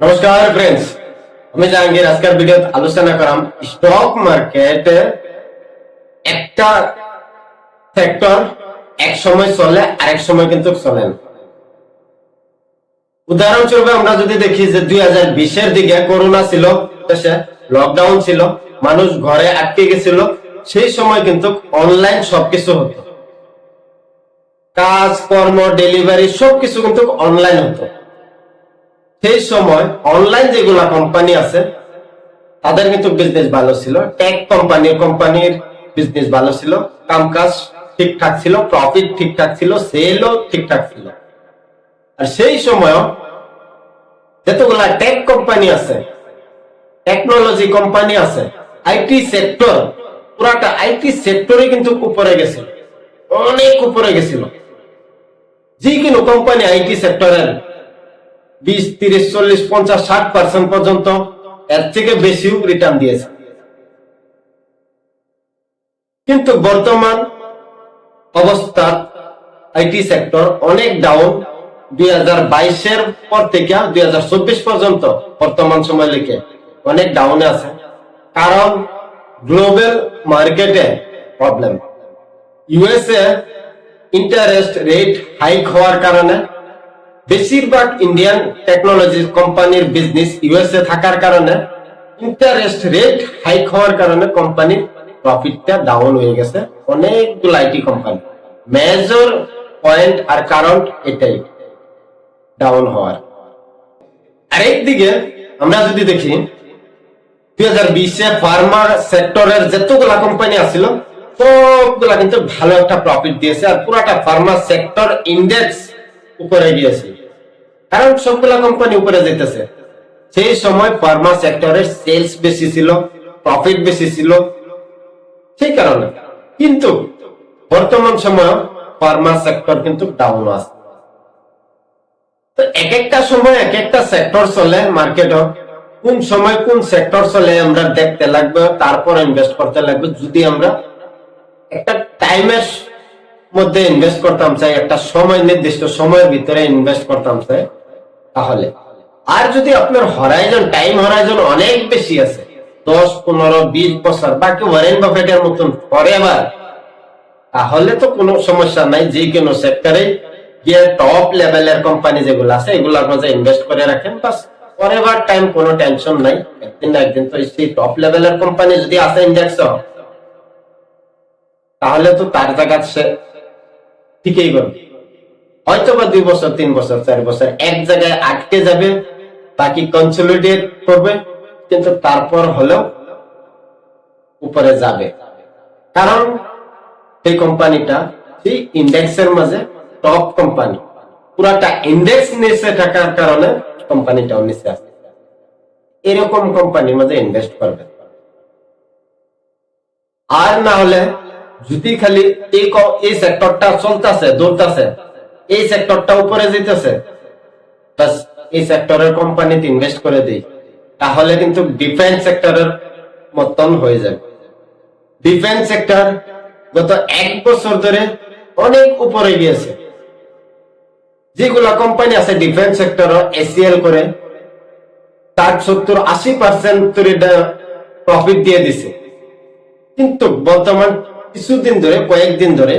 নমস্কার ফ্রেন্ডস আমি জাহাঙ্গীর। আজকের ভিডিওত আলোচনা করাম স্টক মার্কেট একটা সেক্টর এক সময় চলে, আরেক সময় কিন্তু চলে না। উদাহরণস্বরূপ আমরা যদি দেখি যে দুই হাজার বিশের দিকে করোনা ছিল, দেশে লকডাউন ছিল, মানুষ ঘরে আটকে গেছিল, সেই সময় কিন্তু অনলাইন সবকিছু হতো। কাজ কর্ম ডেলিভারি সবকিছু কিন্তু অনলাইন হতো। সেই সময় অনলাইন যেগুলা কোম্পানি আছে, তাদের কিন্তু বিজনেস ভালো ছিল। টেক কোম্পানি কোম্পানির বিজনেস ভালো ছিল। কামকাজ ঠিকঠাক ছিল প্রফিট ঠিকঠাক ছিল সেলও ঠিকঠাক ছিল। আর সেই সময় যতগুলা টেক কোম্পানি আছে টেকনোলজি কোম্পানি আছে আইটি সেক্টর পুরাটা আইটি সেক্টরে কিন্তু উপরে গেছিল। অনেক উপরে গেছিল। যে কোনো কোম্পানি আইটি সেক্টরের বিশ, তিরিশ, চল্লিশ, পঞ্চাশ, ষাট পার্সেন্ট পর্যন্ত এর থেকে বেশিও রিটার্ন দিয়েছে। কিন্তু বর্তমান অবস্থা আইটি সেক্টর অনেক ডাউন দুই হাজার বাইশের পর থেকে দুই হাজার চব্বিশ পর্যন্ত বর্তমান সময় লিখে। অনেক ডাউনে আছে। কারণ গ্লোবাল মার্কেটে problem USA interest rate hike হওয়ার কারণে বেশিরভাগ ইন্ডিয়ান টেকনোলজি কোম্পানির বিজনেস ইউএসএ থাকার কারণে ইন্টারেস্ট রেট হাইক হওয়ার কারণে কোম্পানির প্রফিটটা ডাউন হয়ে গেছে। অনেকগুলো আইটি কোম্পানি মেজর পয়েন্ট আর কারণ এটাই ডাউন হওয়ার। আরেক দিকে আমরা যদি দেখি, দুই হাজার বিশে ফার্মা সেক্টরের যতগুলা কোম্পানি আছিল, সবগুলা কিন্তু ভালো একটা প্রফিট দিয়েছে। আর পুরাটা ফার্মা সেক্টর ইন্ডেক্স উপরে গিয়েছে কারণ সবগুলা কোম্পানি উপরে যেতেছে সেই সময় ফার্মা সেক্টরের সেলস বেশি ছিল প্রফিট বেশি ছিল। সেই কারণে। কিন্তু বর্তমান সময় ফার্মা সেক্টর কিন্তু ডাউন আছে। তো এক একটা সময় এক একটা সেক্টর চলে মার্কেটও কোন সময় কোন সেক্টর চলে আমরা দেখতে লাগবে, তারপর ইনভেস্ট করতে লাগবে। যদি আমরা একটা টাইমের মধ্যে ইনভেস্ট করতাম, চাই একটা সময় নির্দিষ্ট সময়ের ভিতরে ইনভেস্ট করতাম, চাই, তাহলে। আর যদি আপনার হরাইজন টাইম হরাইজন অনেক বেশি আছে, দশ, পনেরো, বিশ বছর, বাকি ওয়ারেন বাফেটের মতন ফরএভার তাহলে তো কোনো সমস্যা নাই, যে কোনো সেক্টরে গিয়ে টপ লেভেলের কোম্পানি যেগুলো আছে, এগুলোর মাঝে ইনভেস্ট করে রাখেন, বাস ফরএভার টাইম কোনো টেনশন নাই। একদিন না একদিন তো সেই টপ লেভেলের কোম্পানি যদি আছে ইন্ডেক্স তাহলে তো তার জায়গা ঠিকই করবে হয়তো বা দুই বছর, তিন বছর, চার বছর, এক জায়গায় আটকে যাবে বাকি কনসলিডেট করবে? কিন্তু তারপর হলেও উপরে যাবে। কারণ এই কোম্পানিটা, সেই ইন্ডেক্সের মাঝে টপ কোম্পানি। পুরাটা ইন্ডেক্স নিচে থাকার কারণে কোম্পানিটাও নিচে আছে। এরকম কোম্পানির মাঝে ইনভেস্ট করবে। আর না হলে যদি খালি এই এই সেক্টরটা চলতেছে, দৌড়তেছে, এই সেক্টরটা উপরে যেতেছে এই সেক্টরের কোম্পানিতে ইনভেস্ট করে দিই, তাহলে কিন্তু ডিফেন্স সেক্টরের মতন হয়ে যাবে। ডিফেন্স সেক্টর গত এক বছর ধরে অনেক উপরে গিয়েছে। যেগুলা কোম্পানি আছে ডিফেন্স সেক্টর এসিএল করে, তার সত্তর আশি পার্সেন্ট প্রফিট দিয়ে দিছে। কিন্তু বর্তমান কিছুদিন ধরে, কয়েকদিন ধরে,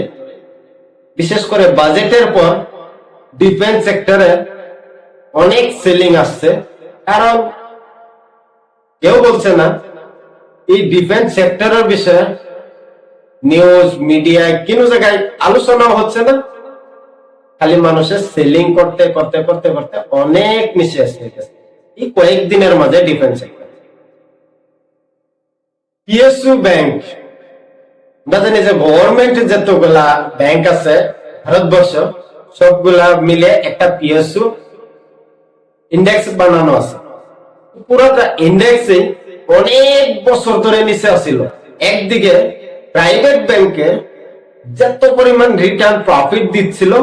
বিশেষ করে বাজেটের পর ডিফেন্স সেক্টরে অনেক সেলিং আসছে। কারণ কেউ বলছে না, এই ডিফেন্স সেক্টরের বিষয়ে নিউজ মিডিয়া কোনো জায়গায় আলোচনা হচ্ছে না। খালি মানুষের সেলিং করতে করতে করতে করতে অনেক মিশে আসছে এই কয়েকদিনের মাঝে ডিফেন্স সেক্টর ব্যাংক জানি যে গভর্নমেন্ট যতগুলা ব্যাংক আছে, ভারতবর্ষ, সবগুলা মিলে একটা পিএসইউ ইন্ডেক্স বানানো আছে। পুরোটা ইন্ডেক্সে অনেক বছর ধরে নিচে আসছিল একদিকে প্রাইভেট ব্যাংকে যত পরিমাণ রিটার্ন প্রফিট দিচ্ছিল,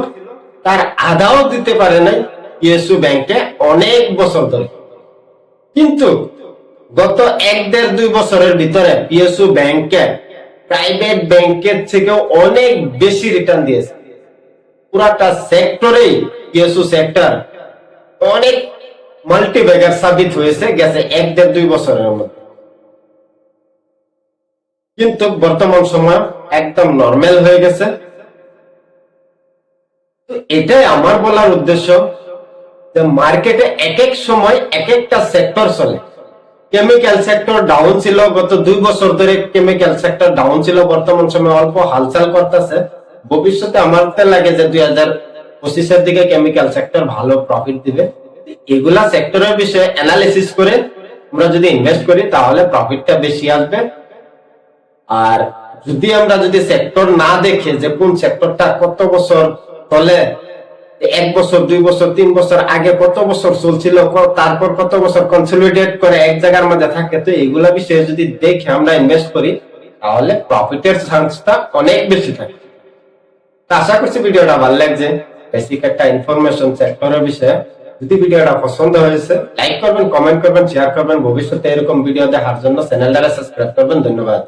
তার আধাও দিতে পারে নাই পিএসইউ ব্যাংকে অনেক বছর ধরে। কিন্তু গত এক দেড় দুই বছরের ভিতরে পিএসইউ ব্যাংকে প্রাইভেট ব্যাংকের থেকেও অনেক বেশি রিটার্ন দিয়েছে। পুরাটা সেক্টরেই পিএসইউ সেক্টর অনেক মাল্টিব্যাগার সাবিত হয়েছে গেছে এক দেড় দুই বছরের মধ্যে। কিন্তু বর্তমান সময় একদম নর্মাল হয়ে গেছে। এটাই আমার বলার উদ্দেশ্য যে মার্কেটে এক এক সময় এক একটা সেক্টর চলে। কেমিক্যাল সেক্টর ডাউন ছিল, গত দুই বছর ধরে কেমিক্যাল সেক্টর ডাউন ছিল, বর্তমান সময় অল্প হালচাল করতেছে। ভবিষ্যতে আমার লাগে যে দুই হাজার পঁচিশের দিকে কেমিক্যাল সেক্টর ভালো প্রফিট দিবে। এগুলা সেক্টরের বিষয়ে অ্যানালিসিস করে আমরা যদি ইনভেস্ট করি, তাহলে প্রফিটটা বেশি আসবে। আর যদি আমরা যদি সেক্টর না দেখে যে কোন সেক্টরটা কত বছর চলে এক বছর, দুই বছর, তিন বছর আগে কত বছর চলছিল তারপর কত বছর কনসলিডেট করে এক জায়গার মধ্যে থাকে, তো এগুলা বিষয়ে যদি দেখে আমরা ইনভেস্ট করি, তাহলে প্রফিটের চান্সটা অনেক বেশি থাকে। তো আশা করছি ভিডিওটা ভালো লাগছে। বেসিক একটা ইনফরমেশন সেক্টরের বিষয়ে। যদি ভিডিওটা পছন্দ হয়েছে লাইক করবেন কমেন্ট করবেন শেয়ার করবেন। ভবিষ্যতে এরকম ভিডিও দেখার জন্য চ্যানেলটা সাবস্ক্রাইব করবেন। ধন্যবাদ।